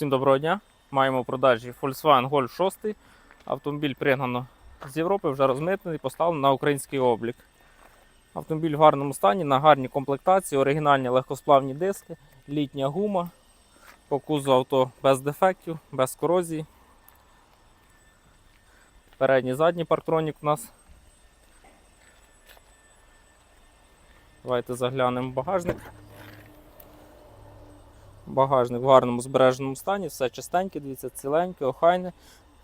Всім доброго дня. Маємо в продажі Volkswagen Golf 6. Автомобіль пригнано з Європи, вже розмитнений, поставлений на український облік. Автомобіль в гарному стані, на гарній комплектації, оригінальні легкосплавні диски, літня гума. По кузу авто без дефектів, без корозії. Передній задній парктронік у нас. Давайте заглянемо в багажник. Багажник в гарному збереженому стані, все чистеньке, дивіться, ціленьке, охайне.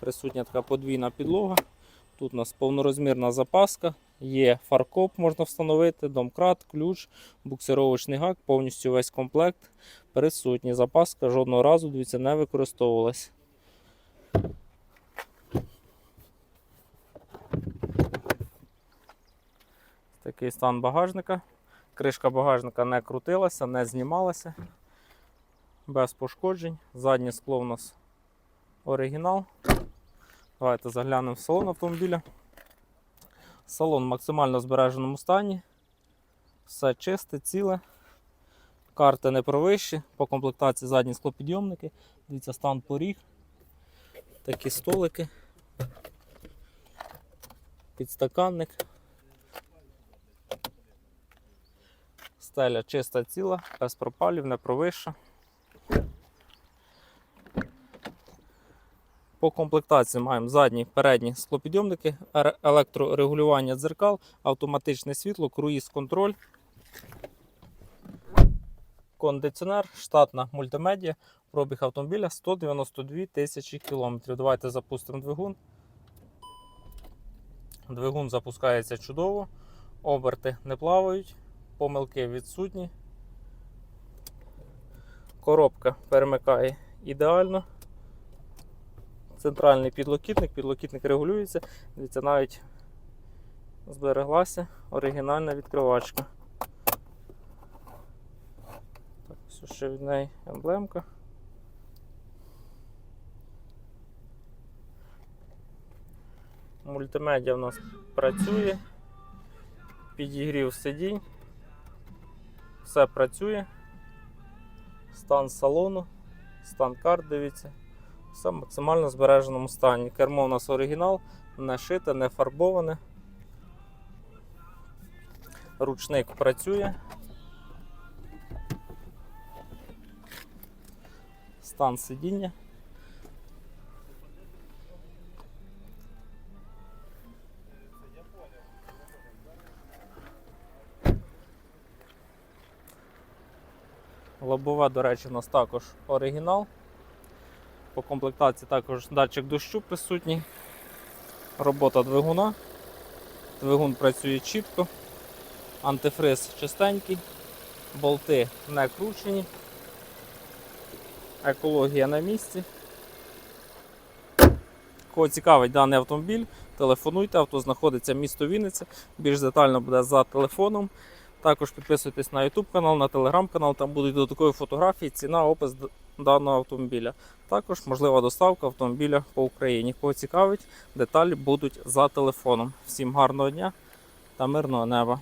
Присутня така подвійна підлога. Тут у нас повнорозмірна запаска, є фаркоп, можна встановити, домкрат, ключ, буксировочний гак, повністю весь комплект. Присутній запаска жодного разу, дивіться, не використовувалась. Такий стан багажника. Кришка багажника не крутилася, не знімалася без пошкоджень. Заднє скло у нас оригінал. Давайте заглянемо в салон автомобіля. Салон в максимально збереженому стані. Все чисте, ціле. Карти не провищі. По комплектації задні склопідйомники. Дивіться, стан поріг. Такі столики. Підстаканник. Стеля чиста ціла, без пропалів, не провища. По комплектації маємо задні передні склопідйомники, електрорегулювання дзеркал, автоматичне світло, круїз-контроль, кондиціонер, штатна мультимедіа, пробіг автомобіля 192 тисячі кілометрів. Давайте запустимо двигун. Двигун запускається чудово, оберти не плавають, помилки відсутні. Коробка перемикає ідеально. Центральний підлокітник, підлокітник регулюється. Дивіться, навіть збереглася оригінальна відкривачка. Так, ось ще від неї емблемка. Мультимедіа в нас працює. Підігрів сидінь. Все працює. Стан салону, стан карт, дивіться. Все в максимально збереженому стані. Кермо у нас оригінал, не шите, не фарбоване. Ручник працює. Стан сидіння. Лобове, до речі, у нас також оригінал. По комплектації також датчик дощу присутній. Робота двигуна. Двигун працює чітко. Антифриз чистенький, болти не кручені. Екологія на місці. Кого цікавить даний автомобіль, телефонуйте, авто знаходиться місто Вінниця. Більш детально буде за телефоном. Також підписуйтесь на YouTube канал, на Telegram канал, там будуть додаткові фотографії, ціна, опис даного автомобіля. Також можлива доставка автомобіля по Україні. Кого цікавить, деталі будуть за телефоном. Всім гарного дня та мирного неба!